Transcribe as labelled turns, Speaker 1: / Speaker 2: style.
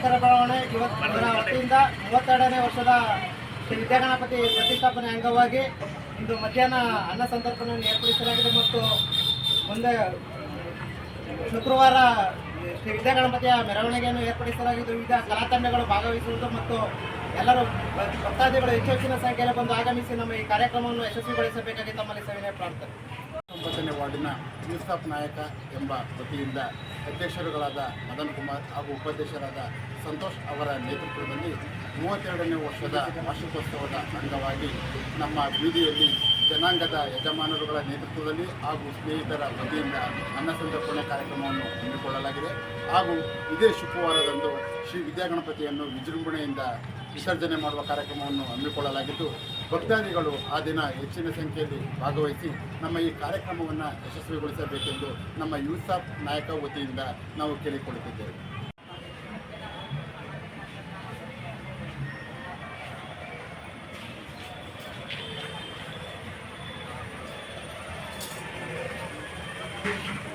Speaker 1: ನಾಯಕರ ಬೆಳವಣಿಗೆ ಇವತ್ತು ಇದರ ವತಿಯಿಂದ ಮೂವತ್ತೆರಡನೇ ವರ್ಷದ ಶ್ರೀ ವಿದ್ಯಾಗಣಪತಿ ಪ್ರತಿಷ್ಠಾಪನೆ ಅಂಗವಾಗಿ ಇಂದು ಮಧ್ಯಾಹ್ನ ಅನ್ನ ಸಂತರ್ಪಣೆಯನ್ನು ಏರ್ಪಡಿಸಲಾಗಿದೆ ಮತ್ತು ಮುಂದೆ ಶುಕ್ರವಾರ ಶ್ರೀ ವಿದ್ಯಾಗಣಪತಿಯ ಮೆರವಣಿಗೆಯನ್ನು ಏರ್ಪಡಿಸಲಾಗಿದ್ದು ವಿವಿಧ ಕಲಾ ತಂಡಗಳು ಭಾಗವಹಿಸುವುದು ಮತ್ತು ಎಲ್ಲರೂ ಭಕ್ತಾದಿಗಳು ಹೆಚ್ಚು ಹೆಚ್ಚಿನ ಸಂಖ್ಯೆಯಲ್ಲಿ ಬಂದು ಆಗಮಿಸಿ ನಮ್ಮ ಈ ಕಾರ್ಯಕ್ರಮವನ್ನು ಯಶಸ್ವಿಗೊಳಿಸಬೇಕಾಗಿ ತಮ್ಮಲ್ಲಿ ಸವಿನಯ ಪ್ರಾರ್ಥನೆ.
Speaker 2: ಒಂಬತ್ತನೇ ವಾರ್ಡಿನ ಯೂಸಫ್ ನಾಯಕ ಎಂಬ ವತಿಯಿಂದ ಅಧ್ಯಕ್ಷರುಗಳಾದ ಮದನ್ ಕುಮಾರ್ ಹಾಗೂ ಉಪಾಧ್ಯಕ್ಷರಾದ ಸಂತೋಷ್ ಅವರ ನೇತೃತ್ವದಲ್ಲಿ ಮೂವತ್ತೆರಡನೇ ವರ್ಷದ ವಾರ್ಷಿಕೋತ್ಸವದ ಅಂಗವಾಗಿ ನಮ್ಮ ಬೀದಿಯಲ್ಲಿ ಜನಾಂಗದ ಯಜಮಾನರುಗಳ ನೇತೃತ್ವದಲ್ಲಿ ಹಾಗೂ ಸ್ನೇಹಿತರ ವತಿಯಿಂದ ಅನ್ನ ಸಂತರ್ಪಣೆ ಕಾರ್ಯಕ್ರಮವನ್ನು ಹಮ್ಮಿಕೊಳ್ಳಲಾಗಿದೆ ಹಾಗೂ ಇದೇ ಶುಕ್ರವಾರದಂದು ಶ್ರೀ ವಿದ್ಯಾಗಣಪತಿಯನ್ನು ವಿಜೃಂಭಣೆಯಿಂದ ವಿಸರ್ಜನೆ ಮಾಡುವ ಕಾರ್ಯಕ್ರಮವನ್ನು ಹಮ್ಮಿಕೊಳ್ಳಲಾಗಿದ್ದು, ಭಕ್ತಾದಿಗಳು ಆ ದಿನ ಹೆಚ್ಚಿನ ಸಂಖ್ಯೆಯಲ್ಲಿ ಭಾಗವಹಿಸಿ ನಮ್ಮ ಈ ಕಾರ್ಯಕ್ರಮವನ್ನು ಯಶಸ್ವಿಗೊಳಿಸಬೇಕೆಂದು ನಮ್ಮ ಯೂಸಾಫ್ ನಾಯಕ ವತಿಯಿಂದ ನಾವು ಕೇಳಿಕೊಳ್ಳುತ್ತಿದ್ದೇವೆ.
Speaker 1: ಶ್ರೀ